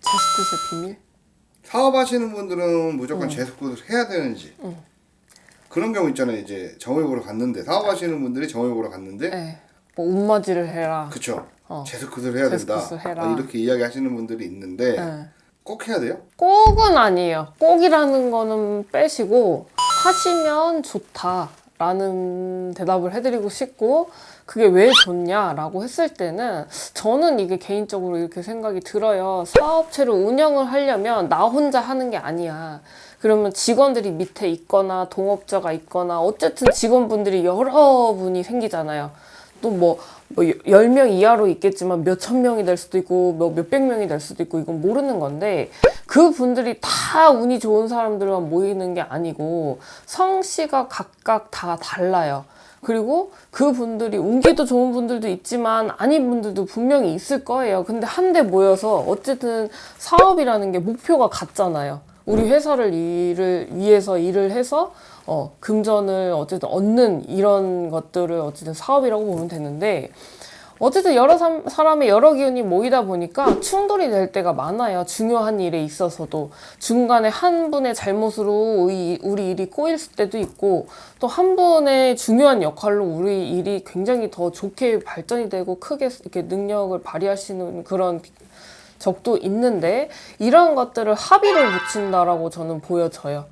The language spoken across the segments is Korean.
제스쿠스 비밀? 사업하시는 분들은 무조건 재수구를 해야 되는지 그런 경우 있잖아요. 이제 정을 보러 갔는데 사업하시는 분들이 정을 보러 갔는데 네. 뭐 옷맞이를 해라. 그쵸. 어. 재수구를 해야 된다. 재수굿을 해라. 아, 이렇게 이야기하시는 분들이 있는데 네. 꼭 해야 돼요? 꼭은 아니에요. 꼭이라는 거는 빼시고 하시면 좋다 라는 대답을 해드리고 싶고 그게 왜 좋냐라고 했을 때는 저는 이게 개인적으로 이렇게 생각이 들어요. 사업체를 운영을 하려면 나 혼자 하는 게 아니야. 그러면 직원들이 밑에 있거나 동업자가 있거나 어쨌든 직원분들이 여러 분이 생기잖아요. 또 뭐, 뭐 10명 이하로 있겠지만 몇 천 명이 될 수도 있고 뭐 몇백 명이 될 수도 있고 이건 모르는 건데 그 분들이 다 운이 좋은 사람들만 모이는 게 아니고 성씨가 각각 다 달라요. 그리고 그 분들이 운기도 좋은 분들도 있지만 아닌 분들도 분명히 있을 거예요. 근데 한데 모여서 어쨌든 사업이라는 게 목표가 같잖아요. 우리 회사를 일을 위해서 일을 해서 어, 금전을 어쨌든 얻는 이런 것들을 어쨌든 사업이라고 보면 되는데 어쨌든 여러 삼- 사람의 여러 기운이 모이다 보니까 충돌이 될 때가 많아요. 중요한 일에 있어서도 중간에 한 분의 잘못으로 우리, 우리 일이 꼬일 때도 있고 또 한 분의 중요한 역할로 우리 일이 굉장히 더 좋게 발전이 되고 크게 이렇게 능력을 발휘하시는 그런 적도 있는데 이런 것들을 합의를 붙인다라고 저는 보여져요.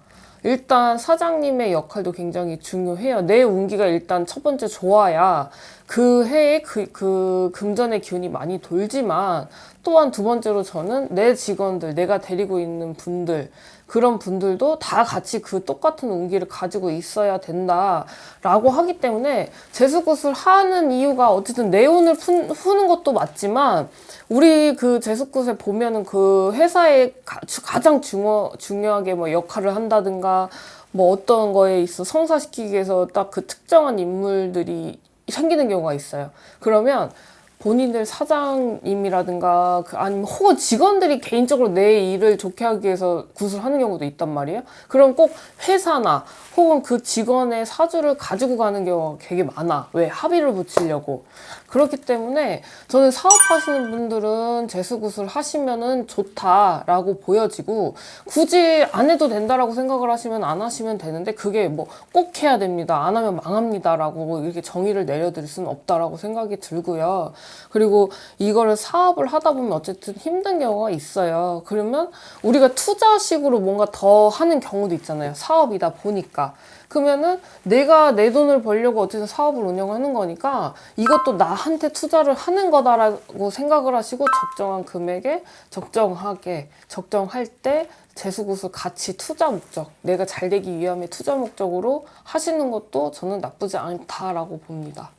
일단 사장님의 역할도 굉장히 중요해요. 내 운기가 일단 첫 번째 좋아야 그 해에 그, 그 금전의 기운이 많이 돌지만 또한 두 번째로 저는 내 직원들, 내가 데리고 있는 분들, 그런 분들도 다 같이 그 똑같은 운기를 가지고 있어야 된다라고 하기 때문에 재수굿을 하는 이유가 어쨌든 내 운을 푼, 푸는 것도 맞지만 우리 그 재수굿에 보면은 그 회사에 가, 장 중요, 중요하게 뭐 역할을 한다든가 뭐 어떤 거에 있어 성사시키기 위해서 딱 그 특정한 인물들이 생기는 경우가 있어요. 그러면 본인들 사장님이라든가 그 아니면 혹은 직원들이 개인적으로 내 일을 좋게 하기 위해서 굿을 하는 경우도 있단 말이에요. 그럼 꼭 회사나 혹은 그 직원의 사주를 가지고 가는 경우가 되게 많아. 왜 합의를 붙이려고. 그렇기 때문에 저는 사업하시는 분들은 재수굿을 하시면은 좋다라고 보여지고 굳이 안 해도 된다라고 생각을 하시면 안 하시면 되는데 그게 뭐 꼭 해야 됩니다. 안 하면 망합니다라고 이렇게 정의를 내려드릴 수는 없다라고 생각이 들고요. 그리고 이거를 사업을 하다 보면 어쨌든 힘든 경우가 있어요. 그러면 우리가 투자식으로 뭔가 더 하는 경우도 있잖아요. 사업이다 보니까. 그러면은 내가 내 돈을 벌려고 어쨌든 사업을 운영하는 거니까 이것도 나한테 투자를 하는 거다라고 생각을 하시고 적정한 금액에 적정하게 적정할 때 재수굿을 같이 투자 목적 내가 잘 되기 위함의 투자 목적으로 하시는 것도 저는 나쁘지 않다라고 봅니다.